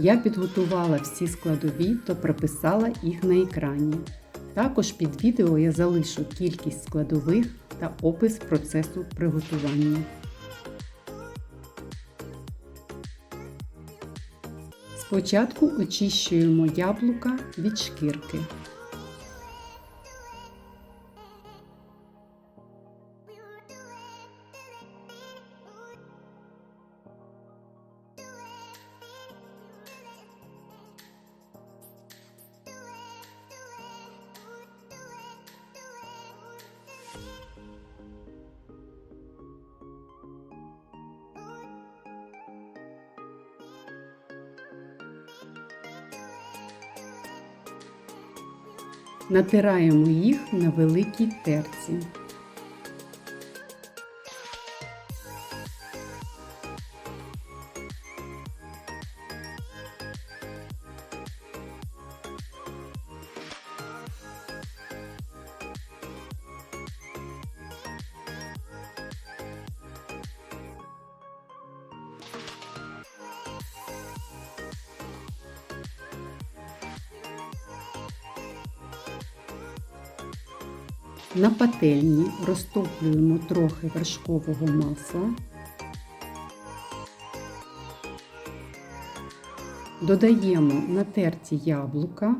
Я підготувала всі складові та прописала їх на екрані. Також під відео я залишу кількість складових та опис процесу приготування. Спочатку очищуємо яблука від шкірки. Натираємо їх на великій терці. На пательні розтоплюємо трохи вершкового масла. Додаємо натерті яблука.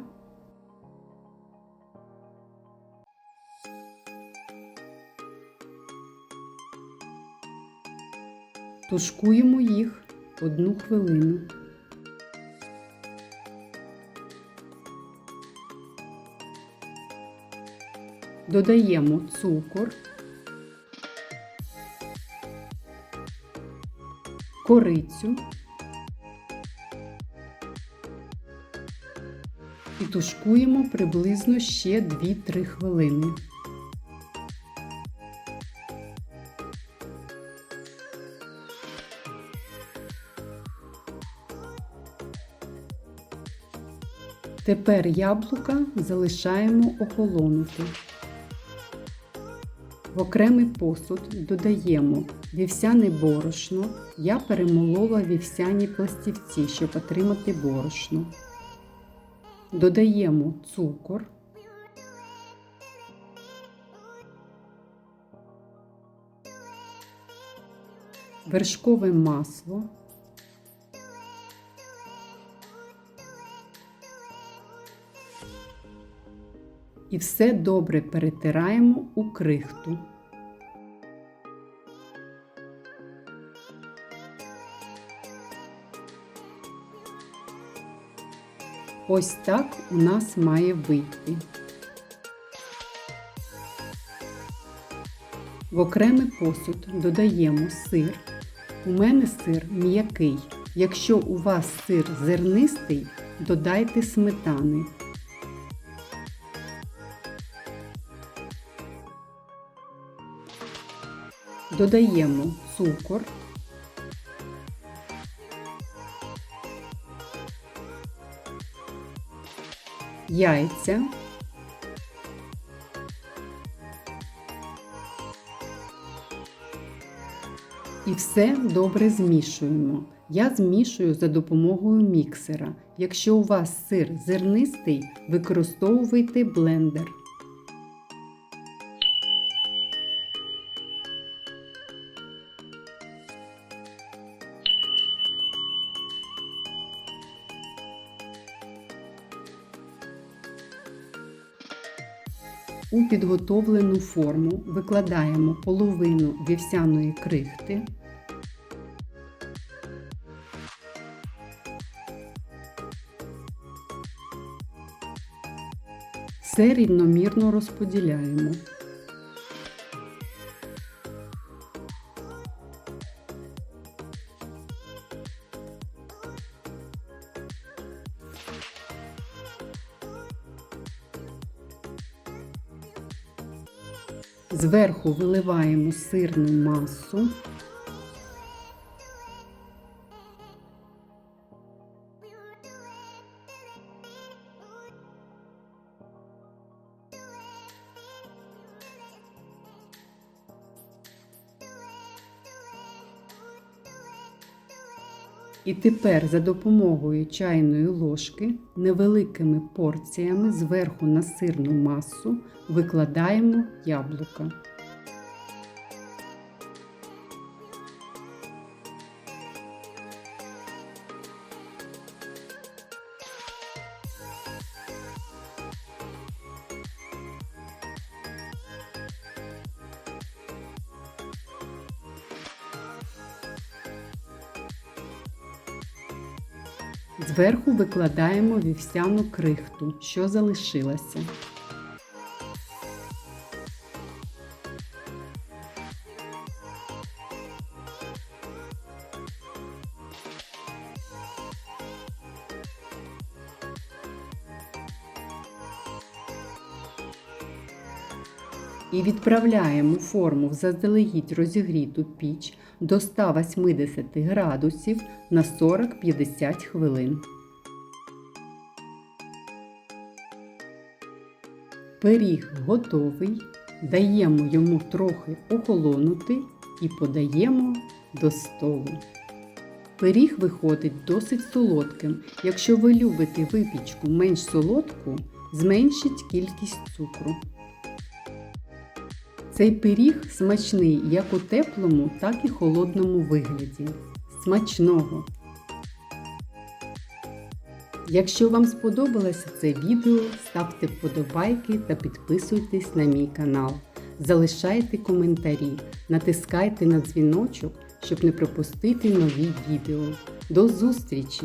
Тушкуємо їх одну хвилину. Додаємо цукор, корицю і тушкуємо приблизно ще 2-3 хвилини. Тепер яблука залишаємо охолонути. Окремий посуд додаємо вівсяне борошно. Я перемолола вівсяні пластівці, щоб отримати борошно. Додаємо цукор. Вершкове масло. І все добре перетираємо у крихту. Ось так у нас має вийти. В окремий посуд додаємо сир. У мене сир м'який. Якщо у вас сир зернистий, додайте сметани. Додаємо цукор. Яйця. І все добре змішуємо. Я змішую за допомогою міксера. Якщо у вас сир зернистий, використовуйте блендер. У підготовлену форму викладаємо половину вівсяної крихти, все рівномірно розподіляємо. Зверху виливаємо сирну масу. І тепер за допомогою чайної ложки невеликими порціями зверху на сирну масу викладаємо яблука. Зверху викладаємо вівсяну крихту, що залишилася. І відправляємо форму в заздалегідь розігріту піч до 180 градусів на 40-50 хвилин. Пиріг готовий. Даємо йому трохи охолонути і подаємо до столу. Пиріг виходить досить солодким. Якщо ви любите випічку менш солодку, зменшіть кількість цукру. Цей пиріг смачний як у теплому, так і холодному вигляді. Смачного! Якщо вам сподобалося це відео, ставте вподобайки та підписуйтесь на мій канал. Залишайте коментарі, натискайте на дзвіночок, щоб не пропустити нові відео. До зустрічі!